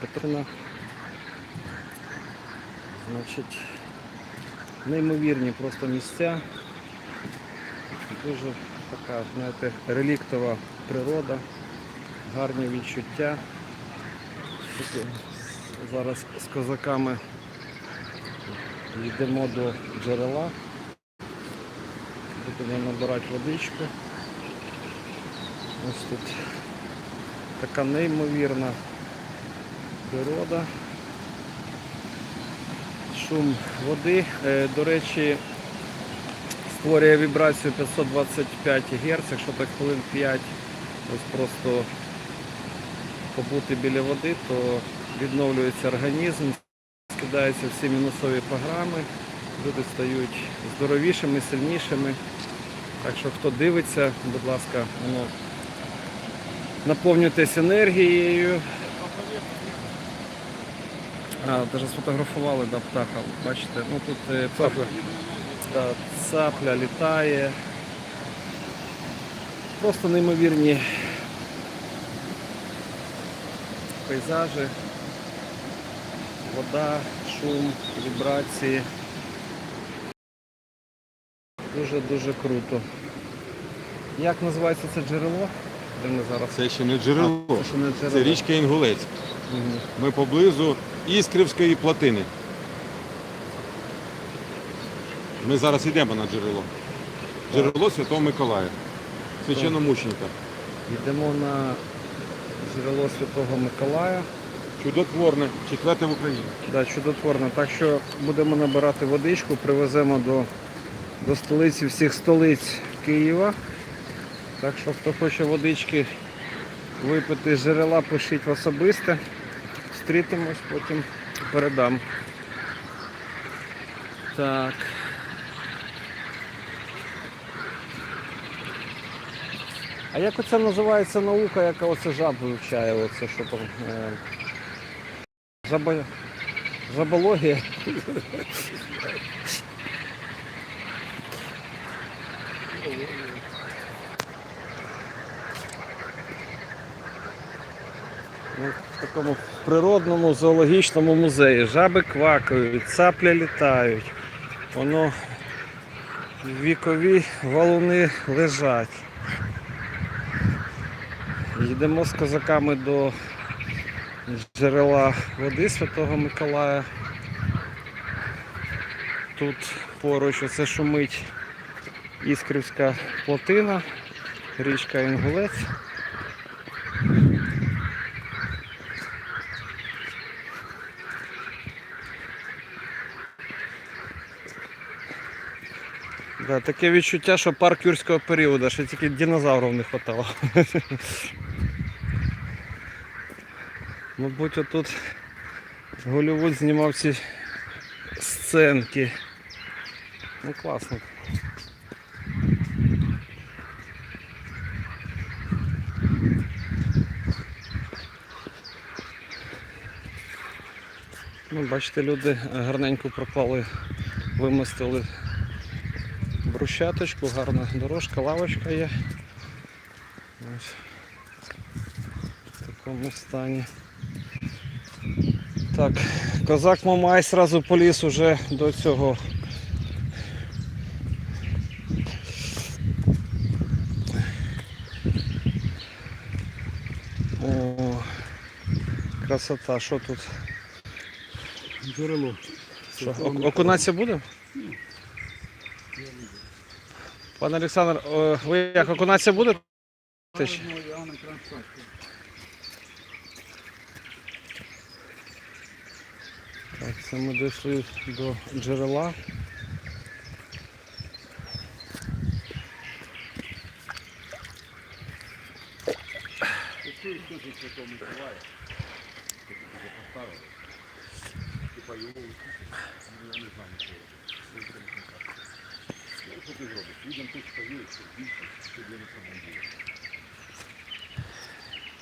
Петрина. Значить, неймовірні просто місця. Дуже така, знаєте, реліктова природа, гарні відчуття. Зараз з козаками йдемо до джерела. Будемо набирати водичку. Ось тут така неймовірна природа. Шум води. Е, До речі, створює вібрацію 525 Гц, якщо так хвилин 5 ось просто побути біля води, то відновлюється організм, скидаються всі мінусові програми, люди стають здоровішими, сильнішими. Так що хто дивиться, будь ласка, воно наповнюйтесь енергією. А, навіть сфотографували да, птаха, бачите, ну тут е, цапля, да, цапля літає. Просто неймовірні пейзажі, вода, шум, вібрації. Дуже-дуже круто. Як називається це джерело? Де ми зараз? Це ще не джерело. А, це ще не джерело. Це річка Інгулець. Мгм. Ми поблизу Іскрівської плотини. Ми зараз йдемо на джерело. Джерело Святого Миколая. Священномученика. Йдемо на джерело Святого Миколая. Чудотворне, четверте в Україні. Да, чудотворно. Так що будемо набирати водичку, привеземо до, до столиці всіх столиць Києва. Так що хто хоче водички випити з джерела, пишіть в особисте. Зустрітимось, потім передам. Так. А як оце називається наука, яка оце жаб вивчає? Оце що там? Е... Жаба... Жабологія. Ну, в такому природному зоологічному музеї. Жаби квакають, цапля літають. Воно вікові валуни лежать. Йдемо з козаками до джерела води Святого Миколая. Тут поруч оце шумить Іскрівська плотина, річка Інгулець. Да, таке відчуття, що парк юрського періоду, що тільки динозаврів не вистачало. Мабуть, отут Голлівуд знімав ці сценки. Ну класно. Ну, бачите, люди гарненько проклали, вимостили брусчаточку, гарна дорожка, лавочка є. Ось в такому стані. Так, козак Мамай сразу поліз уже до цього. О, красота, що тут? Джерело. Окунатися буде? Пане Олександр, ви як окунатися будете? Так, це ми дійшли до джерела.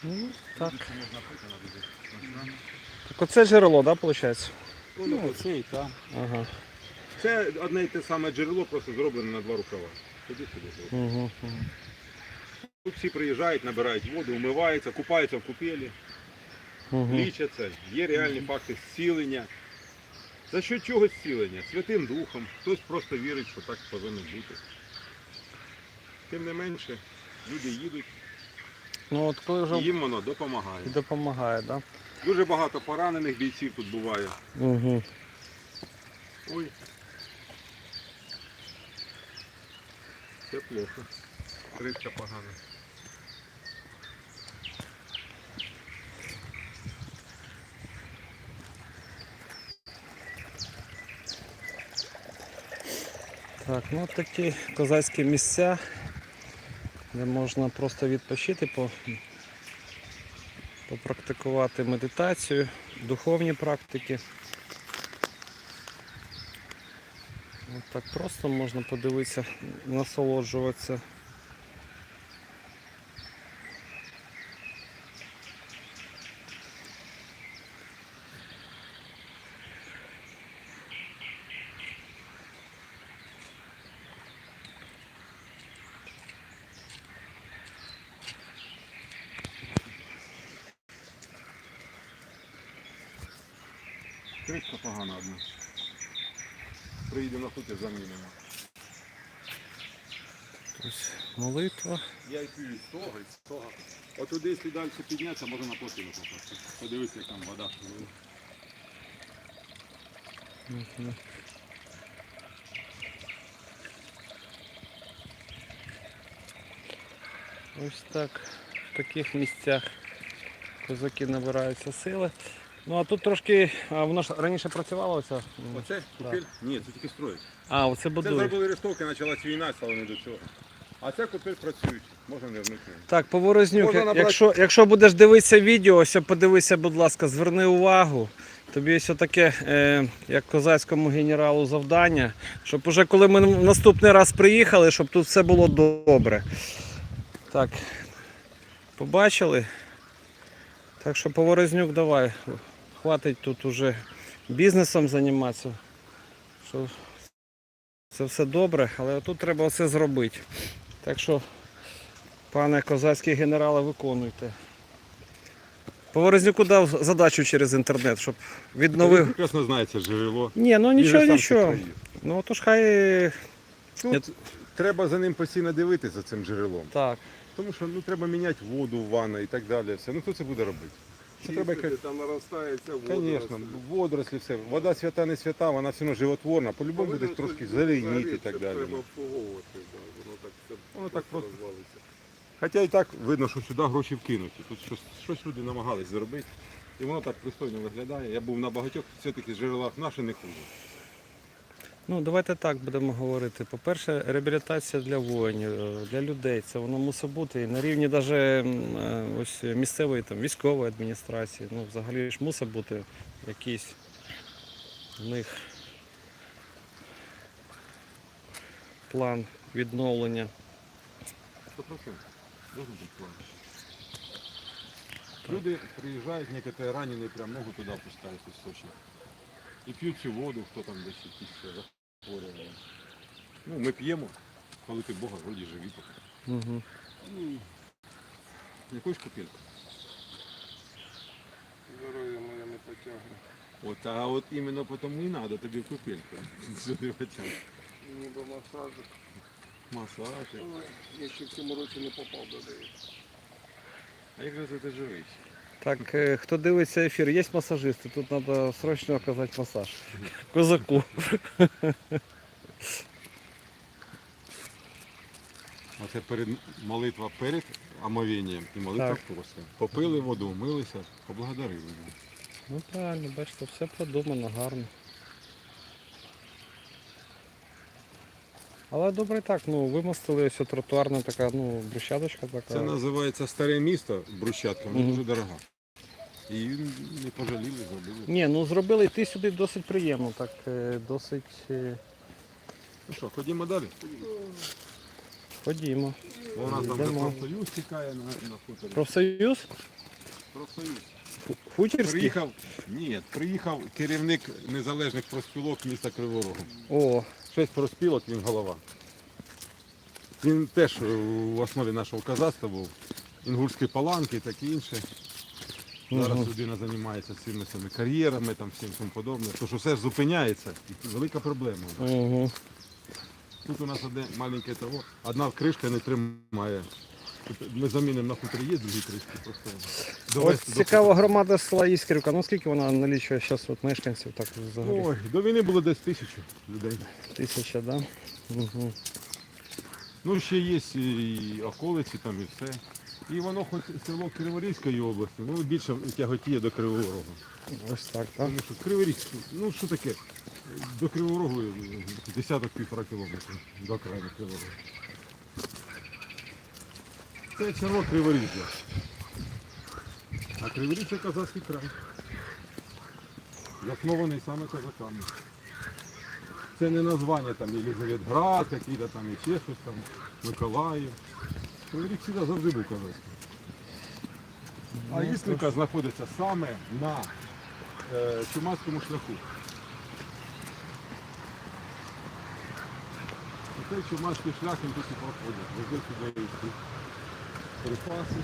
Ну, так. Так оце джерело, так, да, виходить? Ну, це і там. Ага. Це одне і те саме джерело, просто зроблене на два рукава. Туди сюди. Угу, угу. Тут всі приїжджають, набирають воду, умиваються, купаються в купелі. Мгм. лічаться, є реальні факти зцілення. За що чогось зцілення? Святим Духом. Хтось просто вірить, що так повинно бути. Тим не менше, люди їдуть, Ну от коли і вже їм воно допомагає. і допомагає, так? Дуже багато поранених бійців тут буває. Да? Угу. Ой. Це плохо. Рибка погана. Так, ну такі козацькі місця, де можна просто відпочити, по, попрактикувати медитацію, духовні практики. От так просто можна подивитися, насолоджуватися. Рибка погана одна. Приїдемо на хутір замінимо. Ось молитва. Я й п'ю з того, і з того. От туди, якщо далі піднятися, можна на плотину попасти. Подивитися, як там вода. Ось так. В таких місцях козаки набираються сили. Ну а тут трошки, а воно ж раніше працювало оця. Оце Да. Ні, це тільки строїть. А, оце Це будує. зробили рештовки, почалась війна, стало не до цього. А це купель працюють, можна не вмикнути. Так, Поворознюк, Можна набрати- якщо, якщо будеш дивитися відео, ось подивися, будь ласка, зверни увагу. Тобі ось таке, е, як козацькому генералу, завдання, щоб уже коли ми наступний раз приїхали, щоб тут все було добре. Так, побачили? Так що Поворознюк, давай. Хватить тут уже бізнесом займатися. Що це все добре, але тут треба все зробити. Так що Пане козацький генерале, виконуйте. Поворознюку дав задачу через інтернет, щоб Ви відновив. прекрасно знаєте джерело. Ні, ну Він же нічого, сам нічого. це проїв. Ну хай Тут треба за ним постійно дивитися за цим джерелом. так. Тому що ну, треба міняти воду в ванну і так далі. Все. Ну хто це буде робити? Це треба Чистити, якось- там наростається Звісно, водорослі, все. Вода свята, не свята, вона все одно животворна, по-любому буде трошки зеленіти і так далі. Треба обслуговувати, да, воно так все Воно так просто. розвалиться. Хоча і так видно, що сюди гроші вкинуті. Тут щось, щось люди намагались зробити. І воно так пристойно виглядає. Я був на багатьох все-таки джерелах наші не хуже. Ну давайте так будемо говорити. По-перше, реабілітація для воїнів, е, для людей. Це воно мусить бути і на рівні м, е, ось місцевої там, військової адміністрації. Ну, взагалі ж мусить бути якийсь в них план відновлення. 100%. Должен бути план. Люди приїжджають, некоторые ранені, прям ногу туди опускають із Сочі. І п'ють цю воду, хто там десь якісь Ну, ми п'ємо, коли ти Бога вроді живі поки. Угу. Ну, якусь купільку. Здоров'я моє не потягне. От, а от іменно тому і треба тобі купільку. Сюди хоча. б. Ніби масажик. Масаж. Але Я ще в цьому році не попав до неї. А як же ти живий? Так, е, хто дивиться ефір, є масажисти, тут треба срочно оказати масаж. Козаку. Оце перед молитва перед омовінням і молитва Так. після. Попили воду, милися, поблагодарили. Ну правильно, бачите, все продумано, гарно. Але добре так, ну вимостили ось тротуарна така, ну, брусчаточка така. Це називається старе місто, брусчатка, вона Мгм. дуже дорога. І не пожаліли, зробили. Ні, ну зробили йти сюди досить приємно, так е, досить е, Ну що, ходімо далі. ходімо. Бо у нас там вже Йдемо. профсоюз тікає на, на хуторі. Профсоюз? Профсоюз. Хутірський? Приїхав, ні, приїхав керівник незалежних профспілок міста Кривого Рогу. О, Шесть профспілок, він голова. Він теж е, в основі нашого казацтва був. Інгульські паланки і таке інше. Зараз людина займається цими цими кар'єрами, там всім тому подобне. То що все ж зупиняється, і велика проблема. Угу. Тут у нас одне маленьке того, одна кришка не тримає. Ми замінимо на хуторі є другі кришки просто. Ось довести до цікава громада села Іскрівка. Ну скільки вона налічує зараз от мешканців так взагалі? Ой, до війни було десь тисячу людей. Тисяча, да? Угу. Ну, ще є і околиці там і все. І воно хоч село Криворізької області, ну більше тяготіє до Кривого Рогу. Ось так, так? Тому що Кривий Ріг, ну що таке? До Кривого Рогу десяток півтора кілометрів до краю Кривого Рогу. Це село Криворіжжя. А Криворіжжя Казацький край. Заснований саме козаками. Це не названня там Єлизаветград, який-то там і ще щось там, Миколаїв. Кривий Ріг завжди був козацький. А Іслівка знаходиться саме на е, Чумацькому шляху. І цей Чумацький шлях він тут і проходить. Везде сюди. Припаси.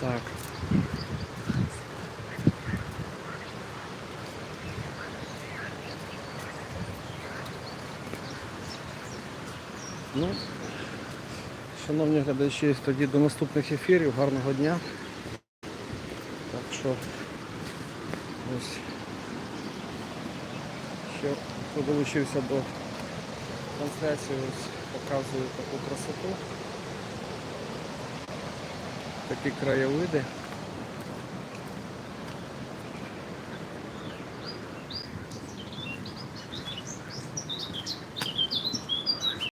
Так. Шановні глядачі, тоді до наступних ефірів. Гарного дня. Так що ось ще хто долучився до трансляції, ось показую таку красоту. Такі краєвиди.